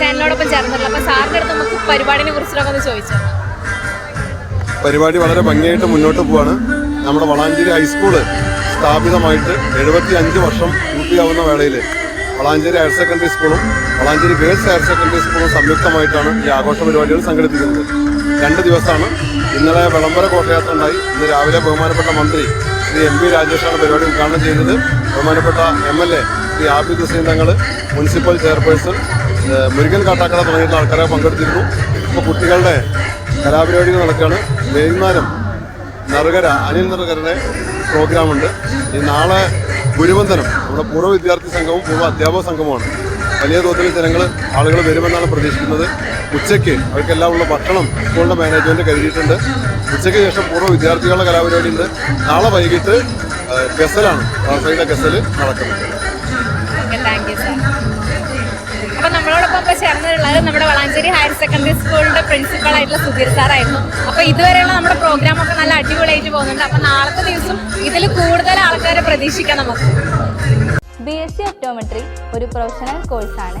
ചാനലിനോടൊപ്പം ചേർന്നിട്ടുള്ളത് അപ്പൊ സാറിന്റെ അടുത്ത് നമുക്ക് പരിപാടിനെ കുറിച്ചിട്ടൊക്കെ ഒന്ന് ചോദിച്ചു? പരിപാടി വളരെ ഭംഗിയായിട്ട് മുന്നോട്ട് പോവാണ്. നമ്മുടെ വളാഞ്ചേരി ഹൈസ്കൂൾ സ്ഥാപിതമായിട്ട് എഴുപത്തി അഞ്ച് വർഷം പൂർത്തിയാവുന്ന വേളയിൽ വളാഞ്ചേരി ഹയർ സെക്കൻഡറി സ്കൂളും വളാഞ്ചേരി ഗേൾസ് ഹയർ സെക്കൻഡറി സ്കൂളും സംയുക്തമായിട്ടാണ് ഈ ആഘോഷ പരിപാടികൾ സംഘടിപ്പിക്കുന്നത്. രണ്ട് ദിവസമാണ്. ഇന്നലെ വിളംബര ഘോഷയാത്ര ഉണ്ടായി. ഇന്ന് രാവിലെ ബഹുമാനപ്പെട്ട മന്ത്രി ശ്രീ എം പി രാജേഷാണ് പരിപാടി ഉദ്ഘാടനം ചെയ്യുന്നത് ബഹുമാനപ്പെട്ട M L A Shri Abid Hussain Thangal municipal chairperson Murugan Kattakada തുടങ്ങിയിട്ടുള്ള ആൾക്കാരെ പങ്കെടുത്തിരുന്നു. ഇപ്പോൾ കുട്ടികളുടെ കലാപരിപാടികൾ നടക്കുകയാണ്. വൈകുന്നേരം നറുകര അനിൽ നറുകരുടെ പ്രോഗ്രാമുണ്ട്. ഈ നാളെ ഗുരുവന്ദനം നമ്മുടെ പൂർവ വിദ്യാർത്ഥി സംഘവും പൂർവ അധ്യാപക സംഘവുമാണ്. വലിയ തോതിൽ ജനങ്ങൾ ആളുകൾ വരുമെന്നാണ് പ്രതീക്ഷിക്കുന്നത്. ഉച്ചയ്ക്ക് അവർക്കെല്ലാം ഉള്ള ഭക്ഷണം സ്കൂളിന്റെ മാനേജ്മെന്റ് കരുതിയിട്ടുണ്ട്. ഉച്ചയ്ക്ക് ശേഷം പൂർവ വിദ്യാർത്ഥികളുടെ കലാപരിപാടി ഉണ്ട് നാളെ വൈകിട്ട് ഗസലാണ് ഗസൽ നടക്കുന്നത് താങ്ക് യു ഇപ്പൊ ചേർന്നിട്ടുള്ളത് നമ്മുടെ വളാഞ്ചേരി ഹയർ സെക്കൻഡറി സ്കൂളിന്റെ പ്രിൻസിപ്പൾ ആയിട്ടുള്ള സുധീർ സാറായിരുന്നു അപ്പൊ ഇതുവരെയുള്ള നമ്മുടെ പ്രോഗ്രാം ഒക്കെ നല്ല അടിപൊളിയായിട്ട് പോകുന്നുണ്ട്. അപ്പൊ നാളത്തെ ദിവസം ഇതിൽ കൂടുതൽ ആൾക്കാരെ പ്രതീക്ഷിക്കാം നമുക്ക്. ബി എസ് സി ഒപ്റ്റോമെട്രി ഒരു പ്രൊഫഷണൽ കോഴ്സാണ്